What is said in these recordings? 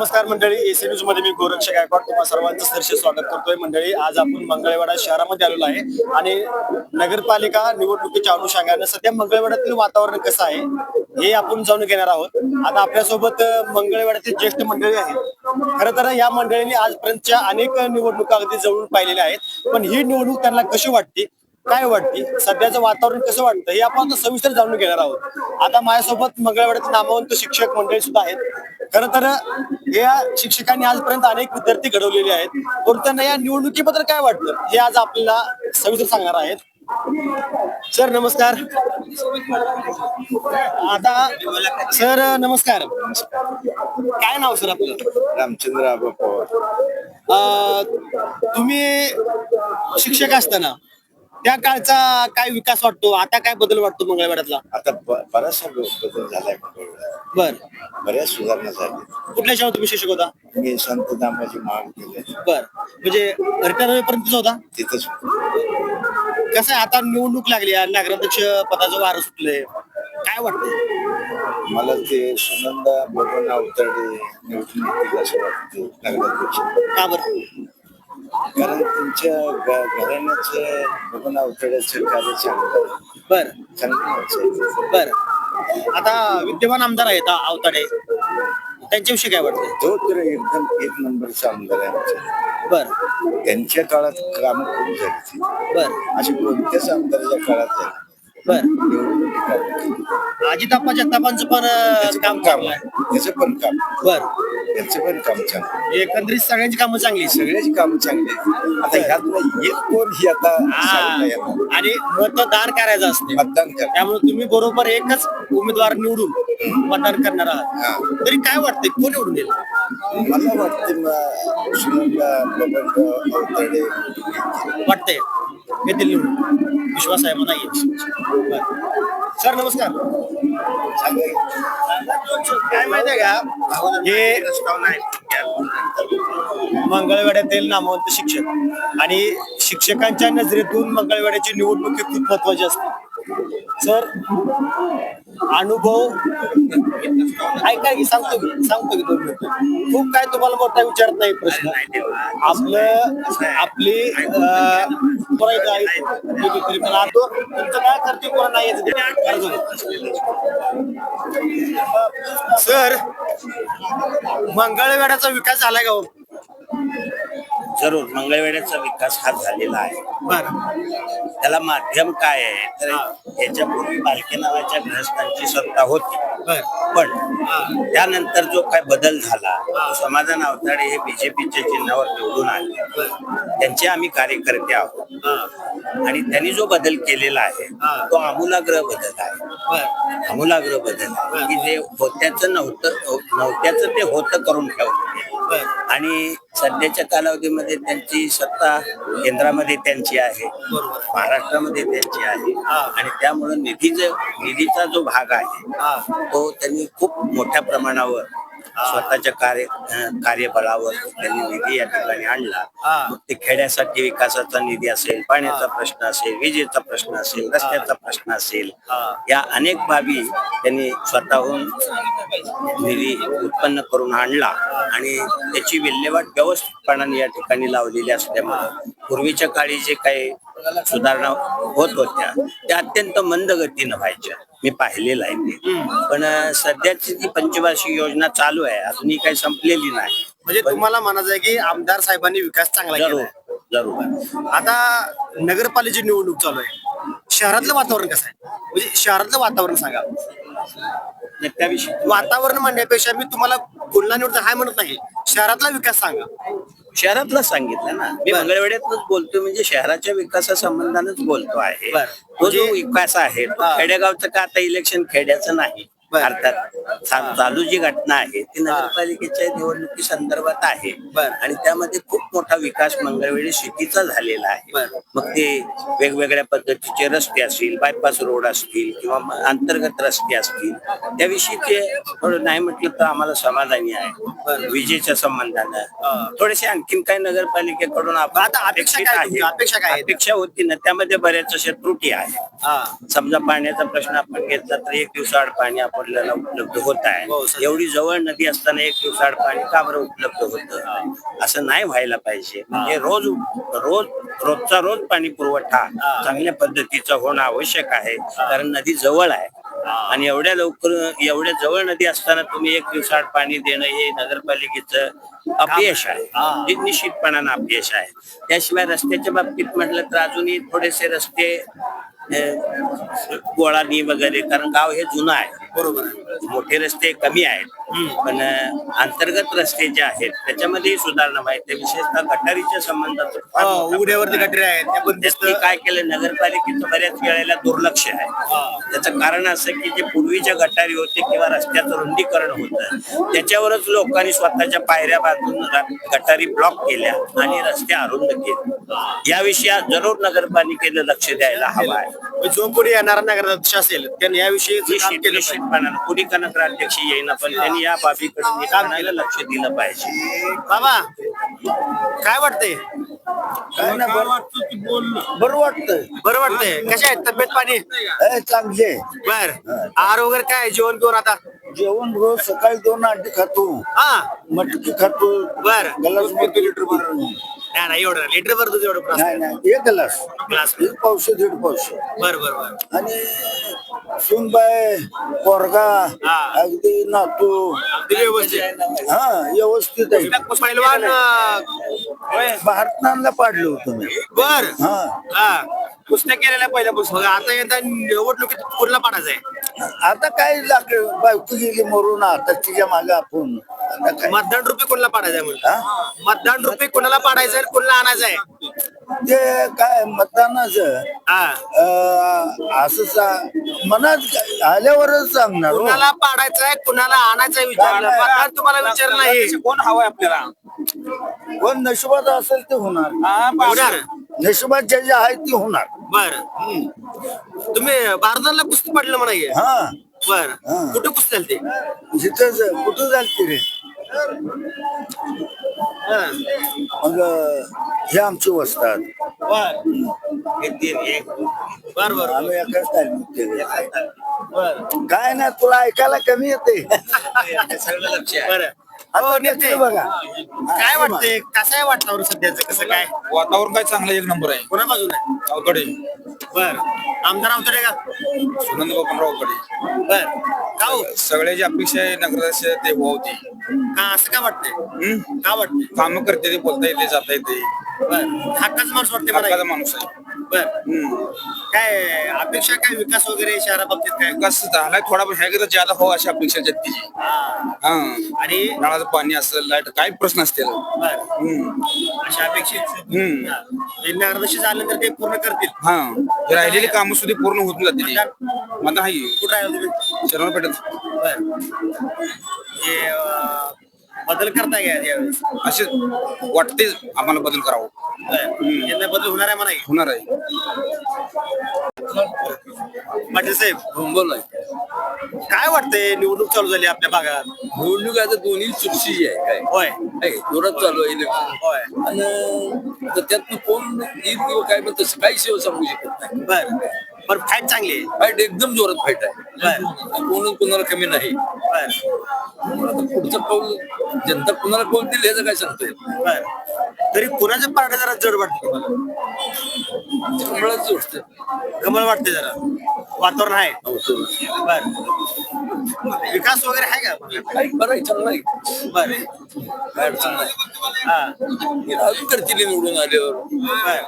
नमस्कार मंडळी एसी न्यूजमध्ये मी गोरक्ष गायकवाड. तुम्हा सर्वांचं सरसे स्वागत करतोय. मंडळी आज आपण मंगळवेढा शहरामध्ये आलेलो आहे आणि नगरपालिका निवडणुकीच्या अनुषंगाने सध्या मंगळवेढ्यातील वातावरण कसं आहे हे आपण जाणून घेणार आहोत. आता आपल्यासोबत अं, मंगळवेढ्यातील ज्येष्ठ मंडळी आहेत. खरं तर या मंडळींनी आजपर्यंतच्या अनेक निवडणुका अगदी जवळून पाहिलेल्या आहेत. पण ही निवडणूक त्यांना कशी वाटते? काय वाटते? सध्याचं वातावरण कसं वाटतं? हे आपण सविस्तर जाणून घेणार आहोत. आता माझ्यासोबत मंगळवेढ्याचे नामवंत शिक्षक मंडळी सुद्धा आहेत. खरं तर या शिक्षकांनी आजपर्यंत अनेक विद्यार्थी घडवलेले आहेत. पण त्यांना या निवडणुकीबद्दल काय वाटतं? हे आज आपल्याला सविस्तर सांगणार आहेत. सर नमस्कार. आता सर नमस्कार. काय नाव सर आपलं? रामचंद्र आबा पवार. अं, तुम्ही शिक्षक असताना त्या काळचा काय विकास वाटतो? आता काय बदल वाटतो मंगळवेढ्यातला आता ब- बराचसा ब- बदल झालाय. बर. बऱ्याच सुधारणा झाल्या. कुठल्या शाळेत तुम्ही शिक्षक होता? मी संत दामाची माग केले बर. म्हणजे रिटायर होईपर्यंत होता? तिथंच कसं आहे आता निवडणूक लागली आहे, नगराध्यक्ष पदाचं वारं सुटलंय. काय वाटतंय? मला ते सुनंदा बबन अवतडे निवडून येतील असं वाटते. नगराध्यक्ष. का बरं? कारण त्यांच्या घराण्याचं बबन अवतड्याचं कार्य चांगलं आहे. बर. चांगलं व्हायचं बर. आता विद्यमान आमदार आहेत आ- आवताडे. त्यांच्याविषयी काय वाटतंय? तो तर एकदम एक नंबरचा आमदार आहे आमचा. बर. त्यांच्या काळात काम खूप झाली ती बर. अशी कोणत्याच आमदाराच्या काळात झाली बर. निवडणुकी काळात. अजिताप्पा जगतापांचं पण अं, काम काम. चांगलं आहे. त्याचं पण काम. बर. त्याचं पण काम चांगलं. एकंदरीत सगळ्यांची कामं चांगली आहेत. सगळ्याची काम चांगली आहेत. आता ह्यात एक कोण ही आता सांगता. हा. आणि मतदान करायचं असते. मतदान कर त्यामुळे तुम्ही बरोबर एकच उमेदवार निवडून मतदान करणार आहात. तरी काय वाटतंय? कोण निवडून येईल? मला वाटते म- अवतडे. वाटतंय. येतील निवडून. विश्वास आहे मला नाहीये सर नमस्कार. काय माहितीये का? हे मंगळवेड्यातील नामवंत शिक्षक आणि शिक्षकांच्या नजरेतून मंगळवेड्याची निवडणूक ही खूप महत्वाची असते. सर अनुभव? ऐका की सांगतो की सांगतो की दोन खूप काय तुम्हाला मोठा विचारत नाही प्रश्न. आपलं आपली तुमचं काय करते कोणा नाही सर मंगळवेढ्याचा विकास झालाय का हो? जरूर मंगळवेड्याचा विकास हा झालेला आहे. त्याला माध्यम काय आहे? तर याच्यापूर्वी बालके नावाच्या ग्रहस्थांची सत्ता होती. पण त्यानंतर जो काय बदल झाला तो समाधान अवताडे हे बीजेपीच्या चिन्हावर निवडून आले. त्यांचे आम्ही कार्यकर्ते आहोत. आणि त्यांनी जो बदल केलेला आहे तो आमूलाग्र बदल आहे. बर. आमूलाग्र बदल आहे. की जे होत्याचं नव्हतं नव्हत्याचं ते होतं करून ठेवलं आणि सध्याच्या कालावधीमध्ये त्यांची सत्ता केंद्रामध्ये त्यांची आहे. महाराष्ट्रामध्ये त्यांची आहे. हा. आणि त्यामुळे निधीचा निधीचा जो भाग आहे हा. तो त्यांनी खूप मोठ्या प्रमाणावर स्वतःच्या कार्य कार्यबळावर त्यांनी निधी या ठिकाणी आणला. मग ते खेड्यासाठी विकासाचा निधी असेल पाण्याचा प्रश्न असेल विजेचा प्रश्न असेल रस्त्याचा प्रश्न असेल. या अनेक बाबी त्यांनी स्वतःहून निधी उत्पन्न करून आणला आणि त्याची विल्हेवाट व्यवस्थितपणाने या ठिकाणी लावलेली असल्यामुळे पूर्वीच्या काळी जे काही सुधारणा होत होत्या त्या अत्यंत मंद गतीनं व्हायच्या. मी पाहिलेलं आहे ते. पण सध्याची जी पंचवार्षिक योजना चालू आहे अजूनही काही संपलेली नाही. म्हणजे तुम्हाला म्हणायचं आहे की आमदार साहेबांनी विकास चांगला जरूर जरूर. आता नगरपालिकेची निवडणूक चालू आहे. शहरातलं वातावरण कसं आहे? म्हणजे शहरातलं वातावरण सांगा. त्याविषयी वातावरण म्हणण्यापेक्षा मी तुम्हाला पुन्हा निवडता हाय म्हणत नाही. शहरातला विकास सांगा. शहरातलं सांगितलं ना मी. मंगळवेड्यातच बोलतोय म्हणजे शहराच्या विकासा संबंधानच बोलतो आहे. तो जो म्हणजे- विकास आहे तो. खेडेगावचं का आता इलेक्शन खेड्याचं नाही. अर्थात चालू जी घटना आहे ती नगरपालिकेच्या निवडणुकी संदर्भात आहे. आणि त्यामध्ये खूप मोठा विकास मंगळवेढी सिटीचा झालेला आहे. मग ते वेगवेगळ्या पद्धतीचे रस्ते असतील बायपास रोड असतील किंवा अंतर्गत रस्ते असतील त्याविषयी ते थोडं नाही म्हटलं तर आम्हाला समाधानी आहे. विजेच्या संबंधानं. थोडेसे आणखीन काही नगरपालिकेकडून अपेक्षा होती ना त्यामध्ये बऱ्याच अशा त्रुटी आहेत. समजा पाण्याचा प्रश्न आपण घेतला तर एक दिवसाआड पाणी आपण आपल्याला उपलब्ध होत आहे. एवढी जवळ नदी असताना एक दिवसाड पाणी का बरं उपलब्ध होतं? असं नाही व्हायला पाहिजे. म्हणजे रोज रोज रोजचा रोज पाणी पुरवठा चांगल्या पद्धतीचा होणं आवश्यक आहे. कारण नदी जवळ आहे. आणि एवढ्या लवकर एवढ्या जवळ नदी असताना तुम्ही एक दिवसाड पाणी देणं हे नगरपालिकेचं अपयश आहे. निश्चितपणानं अपयश आहे. त्याशिवाय रस्त्याच्या बाबतीत म्हटलं तर अजूनही थोडेसे रस्ते गोळानी वगैरे कारण गाव हे जुनं आहे. बरोबर मोठे रस्ते कमी आहेत. पण अंतर्गत रस्ते जे आहेत त्याच्यामध्ये सुधारणा माहिती विशेषतः गटारीच्या संबंधात फार मोठा हो, उड्यावरती गटरी आहेत त्या पण त्यांनी दिसतं काय केलं नगरपालिकेचं बऱ्याच वेळेला दुर्लक्ष आहे. त्याचं कारण असं की जे पूर्वीच्या गटारी होते किंवा रस्त्याचं रुंदीकरण होतं त्याच्यावरच लोकांनी स्वतःच्या पायऱ्या बांधून र- गटारी ब्लॉक केल्या आणि रस्ते अरुंद केले. या विषयात जरूर नगरपालिकेनं लक्ष द्यायला हवं आहे. जो कोणी येणारा नगराध्यक्ष असेल त्यांनी याविषयी काम केलं पाहिजे. निश्चितपणानं. कुणी नगराध्यक्ष येईना पण त्यांनी या बाबीकडे निदानाला लक्ष दिलं पाहिजे. बाबा काय वाटतंय? काय ना. बरं बरं वाटतंय. बरं वाटतंय. कशा आहेत? तब्येत पाणी? ए, चांगले बर. आहार वगैरे काय आहे? जेवण घेऊन आता? जेवण रोज सकाळी दोन अंडी खातो हा. मटकी खातो बर. गलास लिटर भरून. नाही नाही एवढं लिटर भर दूध एवढं नाही नाही एक गलास. ग्लास. एक पावशे दीड पावशे. बर बर बर. आणि सुनबाय पोरगा हा. अगदी नातू. अगदी व्यवस्थित. हा व्यवस्थित आहे. पहिलवान अं, भारतनाला पाडलं होतं मी. बर. हा. हा. कुस्त्या केलेल्या पहिल्यापासून मग आता यंदा निवडणुकीत कुठला पाडायचा आहे आता काय लाकड बायको गेली मरून आता तिच्यामागे आपण आता काय? मतदान रुपये कोणाला पाडायचा आहे म्हणलं? हा? मतदान रुपये कोणाला पाडायचं आहे कोणाला आणायचं आहे ते काय मतदानाचं? हा. अं, असं सा- मनात काय- आल्यावरच सांगणार हो. कुणाला पाडायचं आहे कुणाला आणायचं आहे विचारलं काय- मतदान तुम्हाला विचारलं नाही. कोण हवाय आपल्याला? कोण नशिबात असेल ते होणार. होणार नशिबात जे जे आहे ते होणार. बर. तुम्ही भारताला कुस्ती पडलं म्हणाये हा. बर. हा. कुठं कुस्ती झाली ते? जिथं कुठं झालती रे? हा. मग हे आमची वस्तात. बर. बर बर. आम्ही एकाच तालमीत केले बर. काय ना तुला ऐकायला कमी येते. सगळं लक्ष आहे. बर. हो, नेते. बघा. काय वाटतंय? कसं आहे वातावरण सध्याचं? कसं काय? वातावरण काय चांगलं एक नंबर आहे. कोणा बाजूला आहे? गावकडे बर. आमदार अवतडे का? सुनंद बापनरावकडे बर. का हो? सगळ्याची अपेक्षा आहे नगराध्यक्ष ते होती. का असं का वाटतंय? का वाटतंय? काम करते ते बोलता येते जाता येते. बर. हक्काच माणूस वाटते हक्काचा माणूस आहे. बर. काय अपेक्षा काय विकास वगैरे शहरा बाबतीत काय? विकास झालाय थोडा पण ह्या ज्यादा हो अशी अपेक्षा जनतेची हा. हा. आणि? नळाचं पाणी असेल लाइट काय प्रश्न असतील. बर. हम्म. अशा अपेक्षित हम्म. हा. ते नगराध्यक्ष झाल्यानंतर ते पूर्ण करतील. हा. हे राहिलेली कामं सुद्धा पूर्ण होत जाते आता आहे कुठं आहे तुम्ही शरण पेटत बर. हे अं, बदल करताय का यावेळेस? असे वाटते आम्हाला बदल करावं. बर यंदा बदल होणार आहे म्हणा की? होणार आहे. पाटील साहेब. बोलाय काय वाटतंय निवडणूक चालू झाली आपल्या भागात? निवडणूक आता दोन्ही चुरशी आहे काय? होय. आहे, जोरात चालू आहे इलेक्शन. होय. आणि आता त्यातनं कोण येईल किंवा काय पण तसं काही सेवा सांगू शकत नाही. बर. पण फाईट चांगली आहे. फाईट एकदम जोरात फाईट आहे. कोण कोणाला कमी नाही. आता पुढचं पाऊल जनता कोणाला कोण देईल याचं काय सांगता येत बर. तरी कुणाचं पारडं जरा जड वाटतं तुम्हाला? कमळाच गोष्ट. कमल वाटते जरा. वातावरण आहे. बर. विकास वगैरे आहे का? बरं चांगलं आहे. बर. काय अडचण नाही. हा. हे अजून करतील निवडून आल्यावर. बर.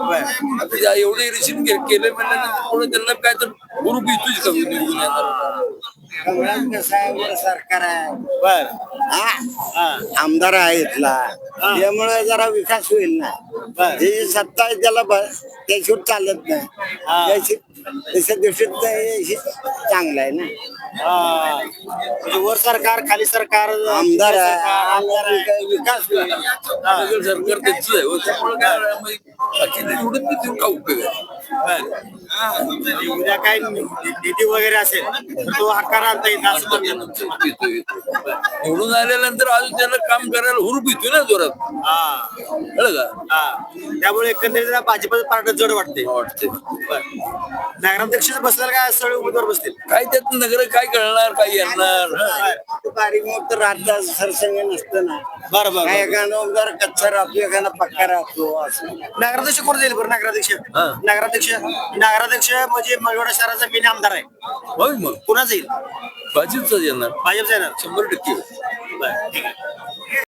बर आता एवढे रिसिन केले म्हणल्यानंतर पुढे त्यांना काय तर ग्रुप येतोच का निवडून येणार. कसं आहे वर सरकार आहे. बर. हा. हा. आमदार आहे इथला. हा. त्यामुळे जरा विकास होईल ना. बर. जे सत्ता आहे त्याला त्याशिवाय चालत नाही. हा. त्याशी तशा दृष्टीत हे चांगलं आहे ना. हा. म्हणजे वर सरकार खाली सरकार आमदार आहे. आमदार विकास होईल. सगळं सरकार त्यांचं आहे. हो. त्यामुळे काय? मग बाकीचे निवडून देतील का उपयोग आहे? बर. आणि उद्या काय निधी वगैरे असेल तर तो हक्कार आणता येईल असं म्हणतात. येतो, येतो. निवडून आल्यानंतर अजून त्यांना काम करायला हुरूप येतो ना जोरात. हा. कळलं का? हा. त्यामुळे एकंदरीत जरा भाजपचं पार्ट जड वाटते वाटते बर. नगराध्यक्ष बसल्याला काय सगळे उमेदवार बसतील? काय त्यात नगर काय कळणार काय येणार? हा. राहतात सरसंग नसतं ना. बरं बरं काय एखादा उमदार कच्चा राहतो एखादा पक्का राहतो असं. नगराध्यक्ष कोण जाईल बरं नगराध्यक्ष? हा. नगराध्यक्ष नगराध्यक्ष म्हणजे मंगळवेढा शहराचा मेन आमदार आहे. होय मग. कुणाच येईल? भाजीच येणार. भाजपचा येणार. शंभर टक्के. बरं, ठीक आहे.